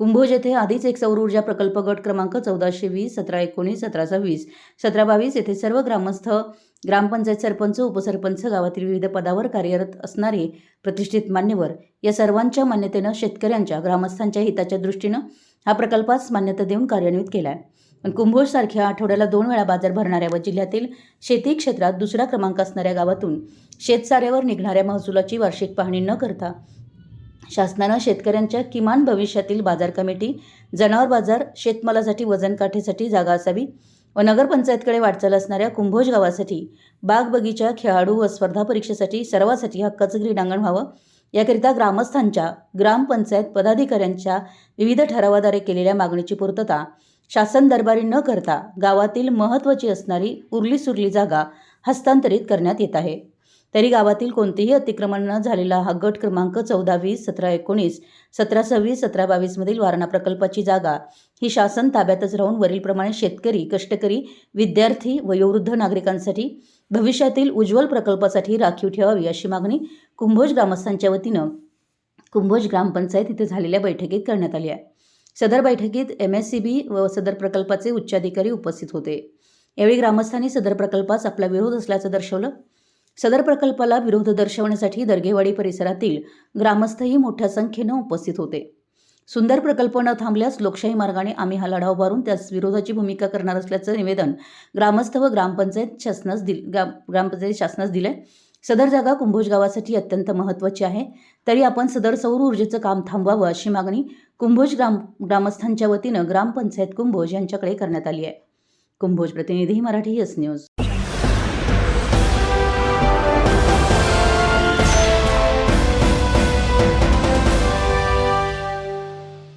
कुंभोज येथे आधीच एक सौर ऊर्जा प्रकल्प गट क्रमांक चौदाशे वीस सतरा एकोणीस सतरा सव्वीस सतरा बावीस येथे सर्व ग्रामस्थ ग्रामपंचायत सरपंच उपसरपंच गावातील विविध पदावर कार्यरत असणारे प्रतिष्ठित मान्यवर या सर्वांच्या मान्यतेनं शेतकऱ्यांच्या ग्रामस्थांच्या हिताच्या दृष्टीनं हा प्रकल्पास मान्यता देऊन कार्यान्वित केला आहे पण कुंभोजसारख्या आठवड्याला दोन वेळा बाजार भरणाऱ्या व जिल्ह्यातील शेती क्षेत्रात दुसरा क्रमांक असणाऱ्या गावातून शेतसाऱ्यावर निघणाऱ्या महसुलाची वार्षिक पाहणी न करता शासनानं शेतकऱ्यांच्या किमान भविष्यातील बाजार कमिटी जनावर बाजार शेतमालासाठी वजन काठीसाठी जागा असावी व नगरपंचायतकडे वाटचाल असणाऱ्या कुंभोज गावासाठी बाग बगीचा खेळाडू व स्पर्धा परीक्षेसाठी सर्वासाठी हक्काचं क्रीडांगण व्हावं. याकरिता ग्रामस्थांच्या ग्रामपंचायत पदाधिकाऱ्यांच्या विविध ठरावाद्वारे केलेल्या मागणीची पूर्तता शासन दरबारी न करता गावातील महत्त्वाची असणारी उरली सुरली जागा हस्तांतरित करण्यात येत आहे. तरी गावातील कोणतेही अतिक्रमण न झालेला हा गट क्रमांक चौदा वीस सतरा एकोणीस सतरा सव्वीस सतरा बावीसमधील वारणा प्रकल्पाची जागा ही शासन ताब्यातच राहून वरीलप्रमाणे शेतकरी कष्टकरी विद्यार्थी वयोवृद्ध नागरिकांसाठी भविष्यातील उज्ज्वल प्रकल्पासाठी राखीव ठेवावी अशी मागणी कुंभोज ग्रामस्थांच्या वतीनं कुंभोज ग्रामपंचायत इथे झालेल्या बैठकीत करण्यात आली आहे. सदर बैठकीत एम एस सी बी व सदर प्रकल्पाचे उच्चाधिकारी उपस्थित होते. यावेळी ग्रामस्थांनी सदर प्रकल्पास आपला विरोध असल्याचं दर्शवलं. सदर प्रकल्पाला विरोध दर्शवण्यासाठी दर्गेवाडी परिसरातील ग्रामस्थही मोठ्या संख्येनं उपस्थित होते. सुंदर प्रकल्प न थांबल्यास लोकशाही मार्गाने आम्ही हा लढा उभारून त्यास विरोधाची भूमिका करणार असल्याचं निवेदन ग्रामस्थ व ग्रामपंचायत शासनास दिल ग्राम ग्रामपंचायत शासनास दिले सदर जागा कुंभोज गावासाठी अत्यंत महत्त्वाची आहे. तरी आपण सदर सौर ऊर्जेचं काम थांबवावं अशी मागणी कुंभोज ग्राम ग्रामस्थांच्या वतीनं ग्रामपंचायत कुंभोज यांच्याकडे करण्यात आली आहे. कुंभोज प्रतिनिधी मराठी यस न्यूज.